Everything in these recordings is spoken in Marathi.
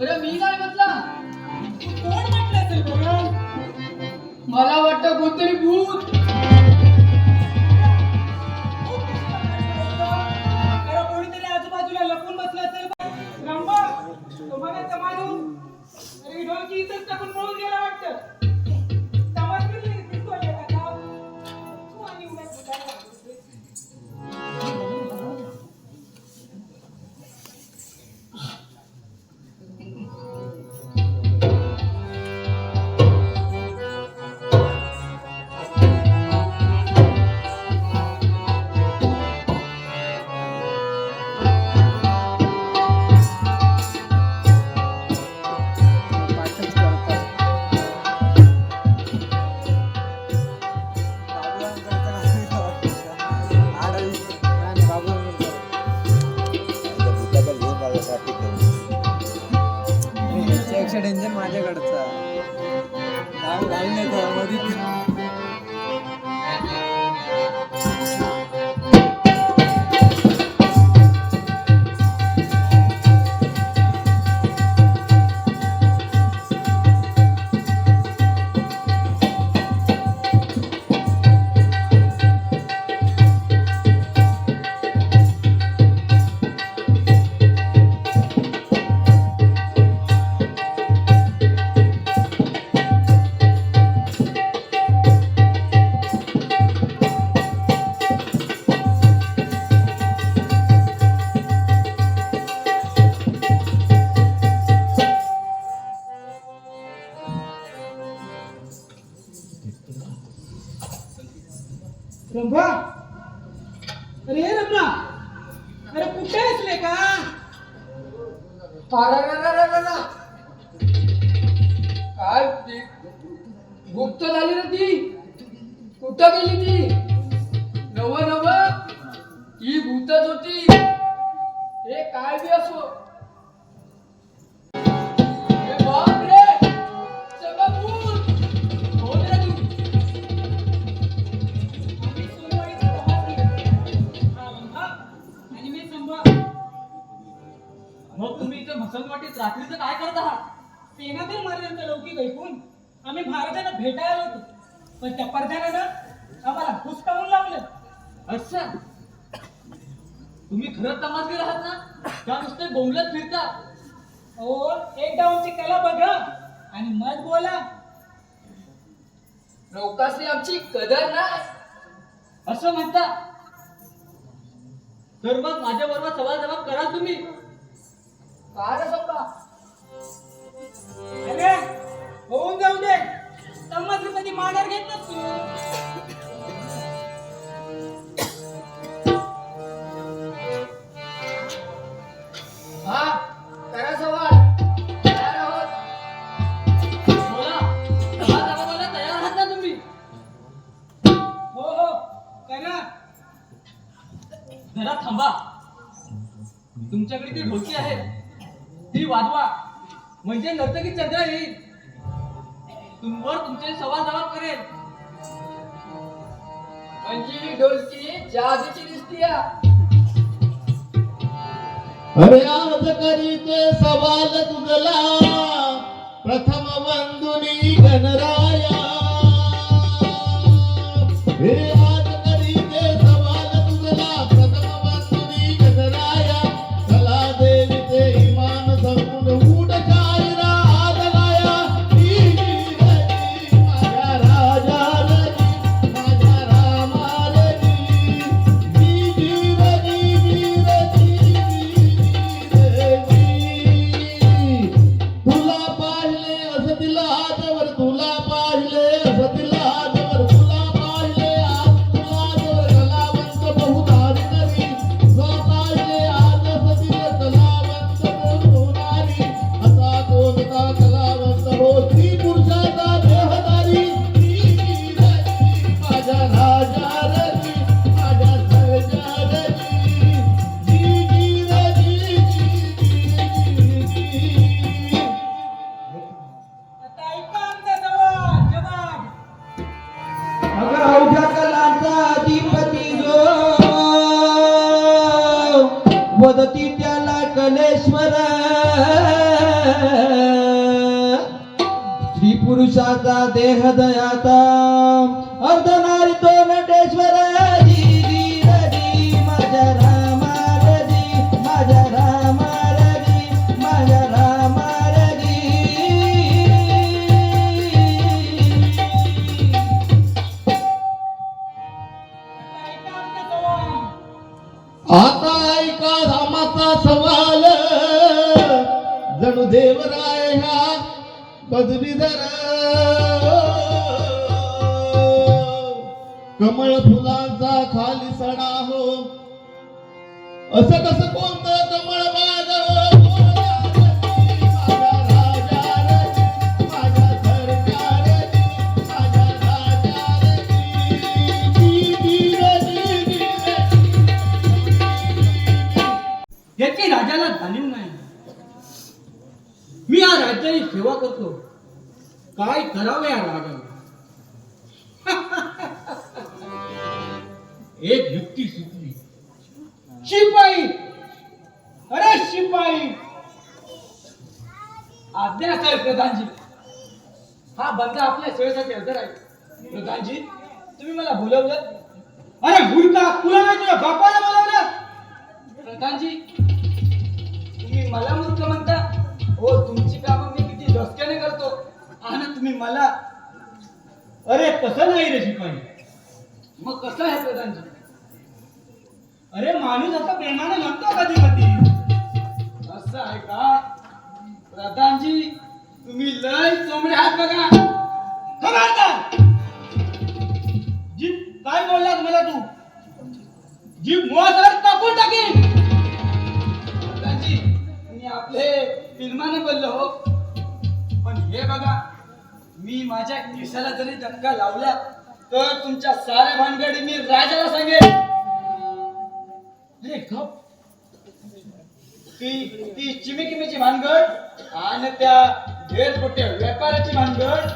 अरे मी काय म्हटला? कोण म्हटलं असेल बरं मला वाटतं कोणतरी भूत. खरं कोणीतरी आजूबाजूला लपून बसलं असेल रंबा तुम्हाला समाजून ढोलकी इथंच टाकून पळून गेला वाटतं. Mutabilidade! बोंबलत फिरता. हो एकदा आमची कला बघा आणि मत बोला. रोकासली आमची कदर नाही. असं म्हणता. तर मग माझ्या बरोबर सवाल जवाब करा तुम्ही. का रे सोपा होऊन जाऊ दे. तर मग कधी माघार घेत नसतो. जरा थांबा. तुमच्याकडे ती ढोकी आहे. ती वाजवा. म्हणजे नर्तकी चंद्र येईल तुमवर तुमचे सवाल जवाब करेल. म्हणजे ही ढोलकी जादूची दिसती अरे सवाल तुझला. प्रथम बंधुनी गणराया. todo mundo. असं कसं साहेब प्रधानजी. हा बंदा आपल्या सेवेसाठी हजर आहे. प्रधानजी तुम्ही मला बोलवलं? अरे मूर्खा तुला नाही तुझ्या बापाला बोलावलं? प्रधानजी तुम्ही मला मूर्ख म्हणता? हो तुमची कामं मी किती धसक्याने करतो. आणि तुम्ही मला. अरे तसं नाही रे शिपाई मग कसं आहे प्रधानजी? अरे माणूस आता प्रेमाने म्हणतो कधी कधी असं आहे का? प्रधानजी तुम्ही लय चोंबडे आहात बघा. खबरदार जीप काय बोललास मला तू? जीप मुळासर टाकून टाकेन. मी आपले फिल्माने बोललो हो. पण हे बघा मी माझ्या केसाला जरी धक्का लावला तर तुमच्या साऱ्या भानगडी मी राजाला सांगेन. अरे गप. ती ती चिमिकिमीची भानगड आणि त्या हेच ढेरपोट्या व्यापाराची भानगड.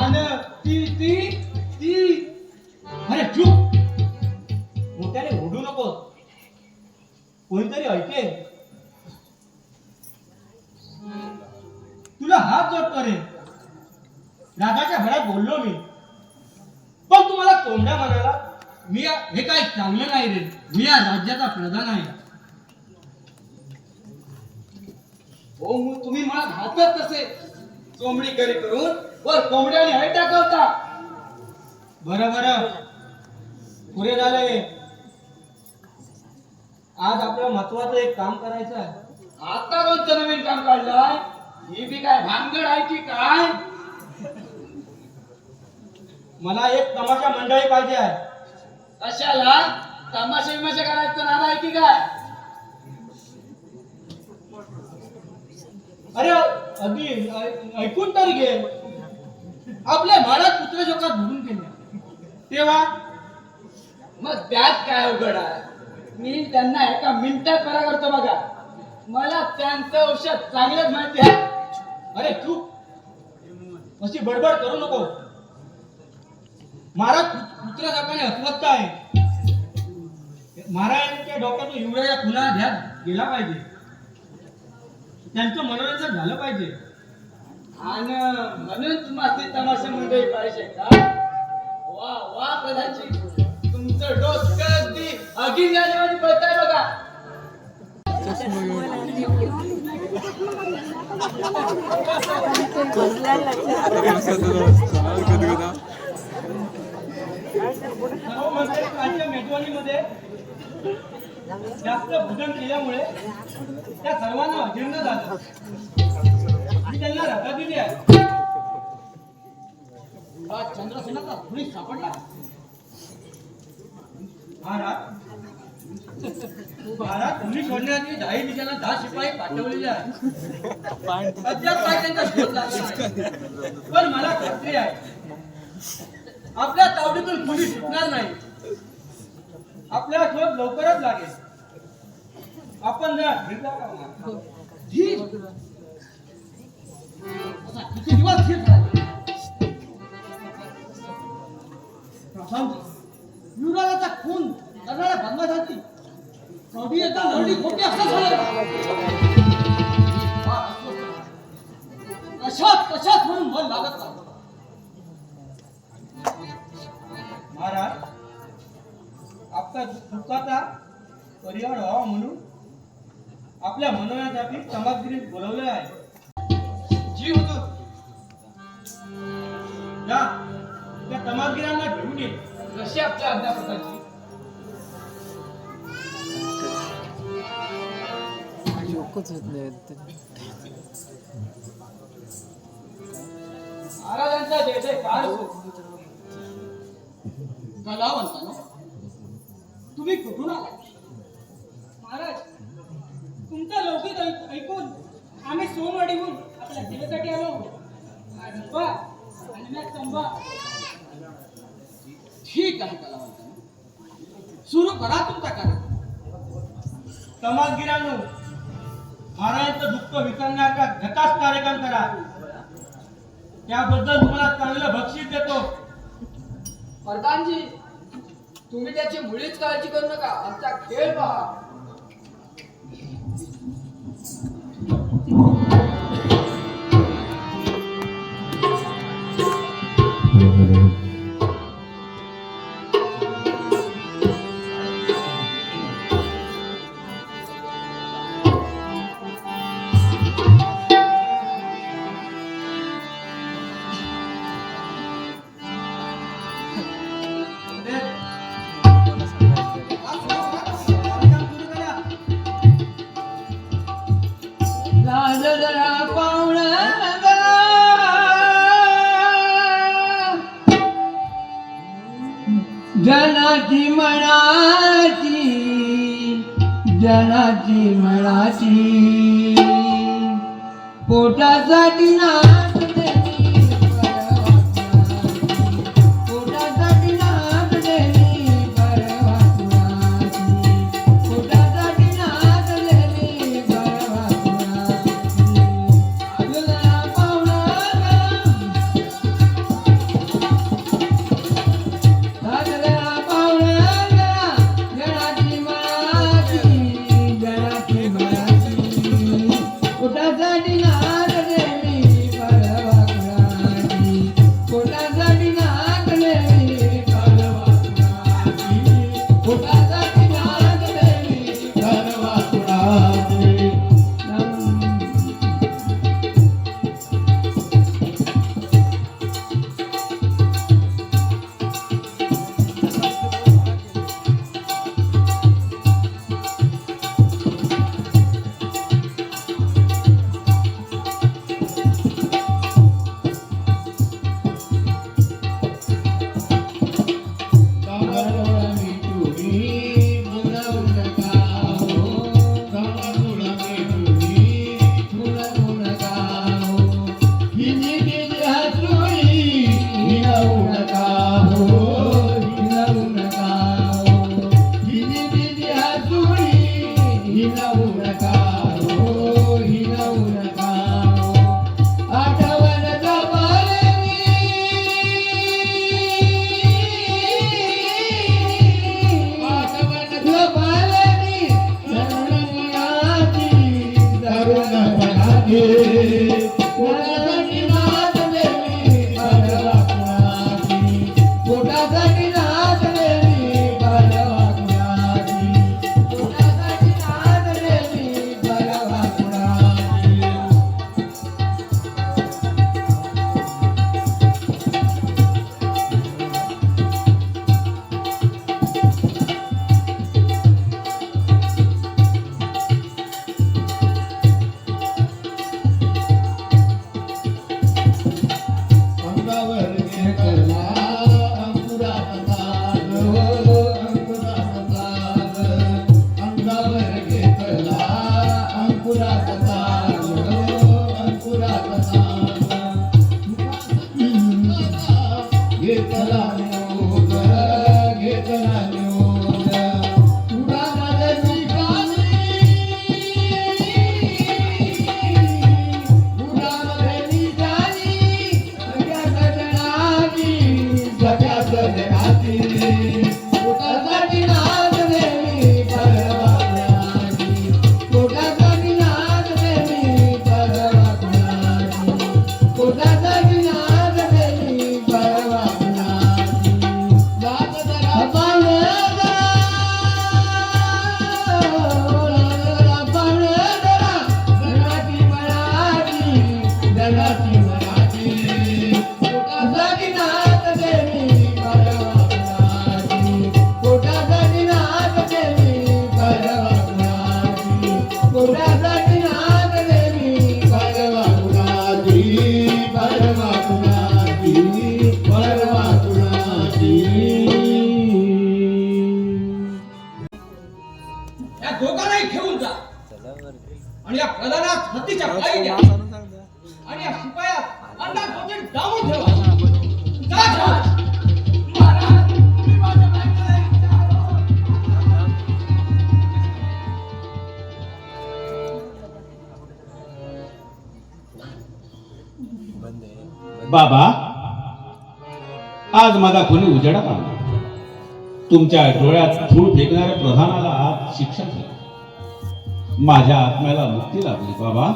आणि ती ती ती. अरे चूप. मोठ्याने ओढू नको. कोणीतरी ऐके तुला हात जोडतो रे रागाच्या भरात बोललो मी. पण तुम्हाला कोंबड्या म्हणाला मी हे काय चांगलं नाही रे. मी या राज्याचा प्रधान आहे. हो तुम्ही मला घातत तसे कोंबडी करी करून वर कोंबड्याने हय टाकवता. बर बर. पुरे झालंय आज आपलं महत्वाचं एक काम करायचं आहे. आता कोणतं नवीन काम काढलंय? ही बी काय भानगड आहे की काय? मला एक तमाशा मंडळी पाहिजे आहे. कशाला? तमाशा विमाशा करायचं नाद आहे की काय? अरे अगदी ऐकून तर घे. आपल्या महाराज पुत्र शोकात भरून गेले. तेव्हा मग त्यात काय अवघड आहे? मी त्यांना एका मिनिटात बरा करतो बघा. मला त्यांचं औषध चांगलंच माहिती आहे. अरे तू अशी बडबड करू नको. महाराज पु- कुत्र्यासारखाने अस्वस्थ आहे. महाराजांच्या डोक्यातून युवराजा पुन्हा ध्यान गेला पाहिजे. त्यांचं मनोरंजन झालं पाहिजे. आणि म्हणून तुम्हाला तमाशा मंडळी पाहिजे का वा वा प्रधानजी. तुमचं डोसं अगदी अगीन झाल्यामध्ये पळताय बघा. मेजवानीमध्ये जास्त भोजन केल्यामुळे त्या सर्वांना अजीर्ण झालं. मी त्यांना रजा दिली आहे. चंद्रसेनाचा धुळी सापडला. महाराज महाराज तुम्ही सोडण्यासाठी दहाही दिशांना दहा शिपाई पाठवलेले आहेत अद्याप काय त्यांचा शोध लागला पण मला खात्री आहे आपल्या तावडीतून कुणी सुटणार नाही. आपला शोध लवकरच लागेल. आपण आता किती दिवस युवराजाचा खून करणाऱ्या बंगासाठी कधी एका नरडी खोटी असं झालं. कशात कशात म्हणून मन लागत नाही. आपल्या दुःखाचा परिहार व्हावा म्हणून आपल्या मनोरंजनासाठी समाजगिरी बोलवले आहे. जी होतो. जा त्या समाजगिरांना घेऊन ये. कशी आपल्या अध्यापकाची? होत नाही महाराजांचा जय हो. कलावंतानो तुम्ही कुठून आला महाराज तुमचा लौकिक ऐक- ऐकून आम्ही सोनवाडीहून आपल्या सेवेसाठी आलो आणि ठीक आहे कलावंतानो सुरू करा तुमचा कार्यक्रम समाजगिरांनो महाराजांचं दुःख विसरण्याचा झकास कार्यक्रम करा. त्याबद्दल तुम्हाला चांगलं बक्षीस देतो. प्रधानजी तुम्ही त्याची मुळीच काळजी करू नका. आमचा खेळ पहा. पोटासाठी नाचलेली Yeah. बाबा आज माझा कोणी उजेडा पाहिजे तुमच्या डोळ्यात धूळ फेकणाऱ्या प्रधानाला आज शिक्षा माझ्या आत्म्याला मुक्ती लाभली बाबा.